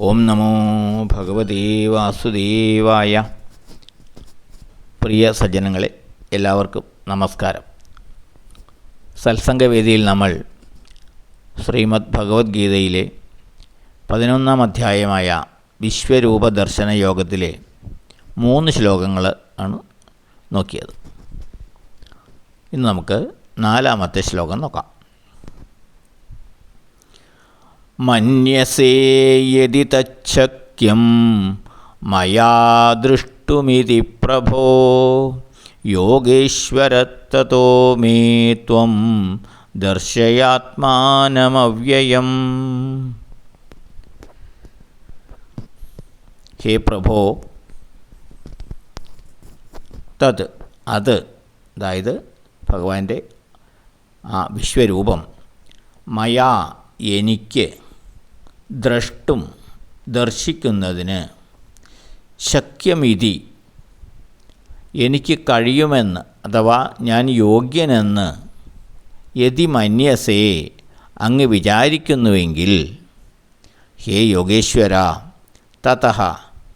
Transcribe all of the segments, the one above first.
ഓം നമോ ഭഗവതീ വാസുദേവായ. പ്രിയ സജ്ജനങ്ങളെ എല്ലാവർക്കും നമസ്കാരം. സത്സംഗവേദിയിൽ നമ്മൾ ശ്രീമദ് ഭഗവത്ഗീതയിലെ പതിനൊന്നാം അധ്യായമായ വിശ്വരൂപ ദർശന യോഗത്തിലെ മൂന്ന് ശ്ലോകങ്ങൾ ആണ് നോക്കിയത്. ഇന്ന് നമുക്ക് നാലാമത്തെ ശ്ലോകം നോക്കാം. മന്യസേ യതി തച്ഛക്യം മയാ ദൃഷ്ടുമിതി പ്രഭോ യോഗേശ്വരത്തതോ മേ ത്വം ദർശയാത്മാനമവ്യയം. ഹേ പ്രഭോ തത് അത് അതായത് ഭഗവാന്റെ ആ വിശ്വരൂപം മയാ എനിക്ക് ദ്രഷ്ടും ദർശിക്കുന്നതിന് ശക്യമിതി. എനിക്ക് കഴിയുമെന്ന് അഥവാ ഞാൻ യോഗ്യനെന്ന് യതി മന്യസേ അങ്ങ് വിചാരിക്കുന്നുവെങ്കിൽ ഹേ യോഗേശ്വര തത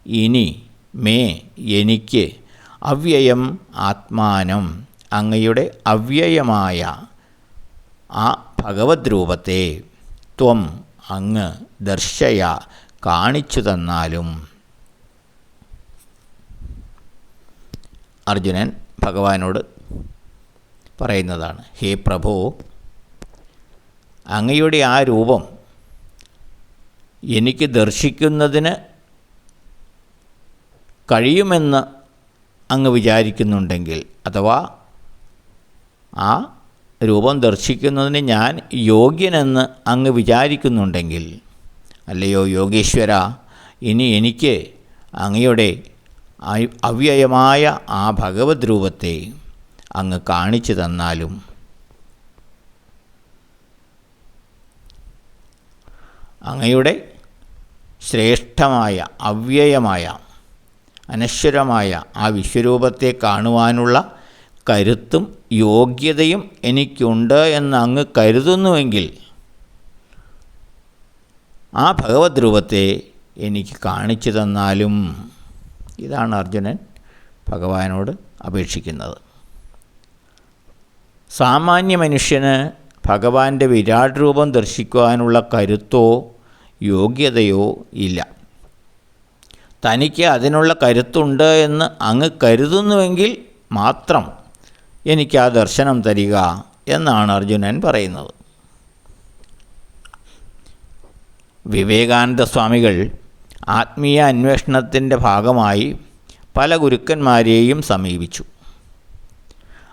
ഇനി മേ എനിക്ക് അവ്യയം ആത്മാനം അങ്ങയുടെ അവ്യയമായ ആ ഭഗവത് രൂപത്തെ ത്വം അങ്ങ് ദർശയ കാണിച്ചു തന്നാലും. അർജുനൻ ഭഗവാനോട് പറയുന്നതാണ് ഹേ പ്രഭു അങ്ങയുടെ ആ രൂപം എനിക്ക് ദർശിക്കുന്നതിന് കഴിയുമെന്ന് അങ്ങ് വിചാരിക്കുന്നുണ്ടെങ്കിൽ അഥവാ ആ രൂപം ദർശിക്കുന്നതിന് ഞാൻ യോഗ്യനെന്ന് അങ്ങ് വിചാരിക്കുന്നുണ്ടെങ്കിൽ അല്ലയോ യോഗീശ്വര ഇനി എനിക്ക് അങ്ങയുടെ അവ്യയമായ ആ ഭഗവത് രൂപത്തെ അങ്ങ് കാണിച്ചു തന്നാലും. അങ്ങയുടെ ശ്രേഷ്ഠമായ അവ്യയമായ അനശ്വരമായ ആ വിശ്വരൂപത്തെ കാണുവാനുള്ള കരുത്തും യോഗ്യതയും എനിക്കുണ്ട് എന്ന് അങ്ങ് കരുതുന്നുവെങ്കിൽ ആ ഭഗവത് രൂപത്തെ എനിക്ക് കാണിച്ചു തന്നാലും ഇതാണ് അർജുനൻ ഭഗവാനോട് അപേക്ഷിക്കുന്നത്. സാമാന്യ മനുഷ്യന് ഭഗവാന്റെ വിരാട് രൂപം ദർശിക്കുവാനുള്ള കരുത്തോ യോഗ്യതയോ ഇല്ല. തനിക്ക് അതിനുള്ള കരുത്തുണ്ട് എന്ന് അങ്ങ് കരുതുന്നുവെങ്കിൽ മാത്രം എനിക്ക് ആ ദർശനം തരിക എന്നാണ് അർജുനൻ പറയുന്നത്. വിവേകാനന്ദ സ്വാമികൾ ആത്മീയ അന്വേഷണത്തിന്റെ ഭാഗമായി പല ഗുരുക്കന്മാരെയും സമീപിച്ചു.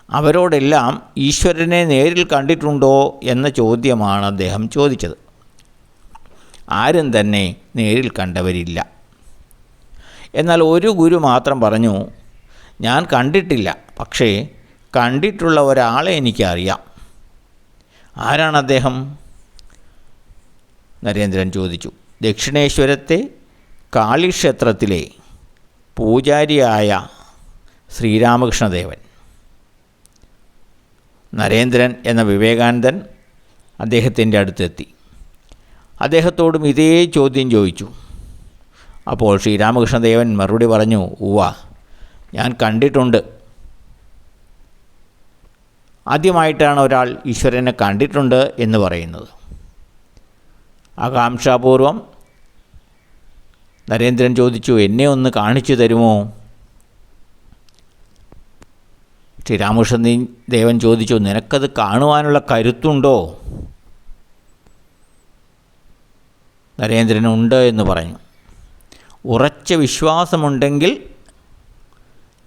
അവരോടെല്ലാം ഈശ്വരനെ നേരിൽ കണ്ടിട്ടുണ്ടോ എന്ന ചോദ്യമാണ് അദ്ദേഹം ചോദിച്ചത്. ആരും തന്നെ നേരിൽ കണ്ടവരില്ല. എന്നാൽ ഒരു ഗുരു മാത്രം പറഞ്ഞു ഞാൻ കണ്ടിട്ടില്ല പക്ഷേ കണ്ടിട്ടുള്ള ഒരാളെ എനിക്കറിയാം. ആരാണ് അദ്ദേഹം? നരേന്ദ്രൻ ചോദിച്ചു. ദക്ഷിണേശ്വരത്തെ കാളിക്ഷേത്രത്തിലെ പൂജാരിയായ ശ്രീരാമകൃഷ്ണദേവൻ. നരേന്ദ്രൻ എന്ന വിവേകാനന്ദൻ അദ്ദേഹത്തിന്റെ അടുത്തെത്തി. അദ്ദേഹത്തോടും ഇതേ ചോദ്യം ചോദിച്ചു. അപ്പോൾ ശ്രീരാമകൃഷ്ണദേവൻ മറുപടി പറഞ്ഞു ഉവ്വ ഞാൻ കണ്ടിട്ടുണ്ട്. ആദ്യമായിട്ടാണ് ഒരാൾ ഈശ്വരനെ കണ്ടിട്ടുണ്ട് എന്ന് പറയുന്നത്. ആകാംക്ഷാപൂർവം നരേന്ദ്രൻ ചോദിച്ചു എന്നെ ഒന്ന് കാണിച്ചു തരുമോ? ശ്രീരാമകൃഷ്ണൻ ദേവൻ ചോദിച്ചു നിനക്കത് കാണുവാനുള്ള കരുത്തുണ്ടോ? നരേന്ദ്രനുണ്ട് എന്ന് പറഞ്ഞു. ഉറച്ച വിശ്വാസമുണ്ടെങ്കിൽ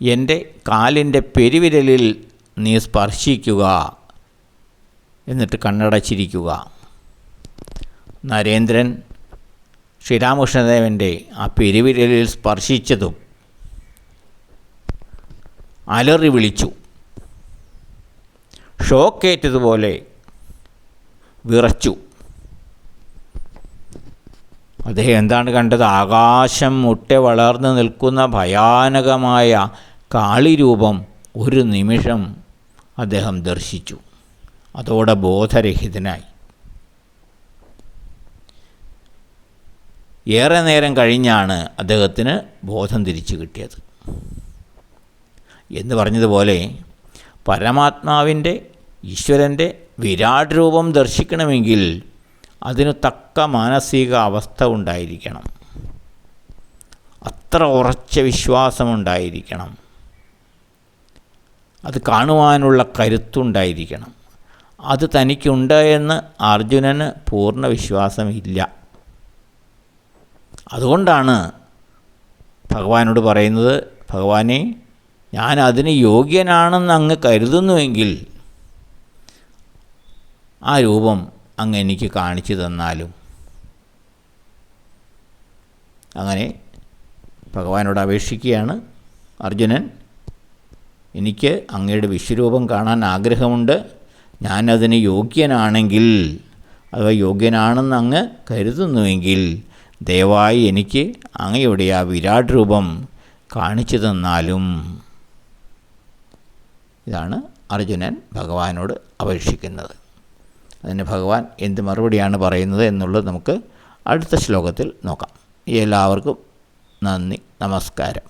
എന്റെ കാലിന്റെ പെരുവിരലിൽ നീ സ്പർശിക്കുക എന്നിട്ട് കണ്ണടച്ചിരിക്കുക. നരേന്ദ്രൻ ശ്രീരാമകൃഷ്ണദേവന്റെ ആ പെരുവിരലിൽ സ്പർശിച്ചതും അലറി വിളിച്ചു. ഷോക്കേറ്റതുപോലെ വിറച്ചു. അദ്ദേഹം എന്താണ് കണ്ടത്? ആകാശം മുട്ടെ വളർന്നു നിൽക്കുന്ന ഭയാനകമായ കാളിരൂപം ഒരു നിമിഷം അദ്ദേഹം ദർശിച്ചു. അതോടെ ബോധരഹിതനായി. ഏറെ നേരം കഴിഞ്ഞാണ് അദ്ദേഹത്തിന് ബോധം തിരിച്ചു കിട്ടിയത്. എന്ന് പറഞ്ഞതുപോലെ പരമാത്മാവിന്റെ ഈശ്വരന്റെ വിരാട് രൂപം ദർശിക്കണമെങ്കിൽ അതിനു തക്ക മാനസിക അവസ്ഥ ഉണ്ടായിരിക്കണം. അത്ര ഉറച്ച വിശ്വാസമുണ്ടായിരിക്കണം. അത് കാണുവാനുള്ള കരുത്തുണ്ടായിരിക്കണം. അത് തനിക്കുണ്ട് എന്ന് അർജുനന് പൂർണ വിശ്വാസമില്ല. അതുകൊണ്ടാണ് ഭഗവാനോട് പറയുന്നത് ഭഗവാനെ ഞാൻ അതിന് യോഗ്യനാണെന്ന് അങ്ങ് കരുതുന്നുവെങ്കിൽ ആ രൂപം അങ്ങ് എനിക്ക് കാണിച്ചു തന്നാലും. അങ്ങനെ ഭഗവാനോട് അപേക്ഷിക്കുകയാണ് അർജുനൻ. എനിക്ക് അങ്ങയുടെ വിശ്വരൂപം കാണാൻ ആഗ്രഹമുണ്ട്. ഞാനതിന് യോഗ്യനാണെങ്കിൽ അഥവാ യോഗ്യനാണെന്ന് അങ്ങ് കരുതുന്നുവെങ്കിൽ ദയവായി എനിക്ക് അങ്ങയുടെ ആ വിരാട് രൂപം കാണിച്ചു തന്നാലും. ഇതാണ് അർജുനൻ ഭഗവാനോട് അപേക്ഷിക്കുന്നത്. അതിന് ഭഗവാൻ എന്ത് മറുപടിയാണ് പറയുന്നത് എന്നുള്ളത് നമുക്ക് അടുത്ത ശ്ലോകത്തിൽ നോക്കാം. എല്ലാവർക്കും നന്ദി നമസ്കാരം.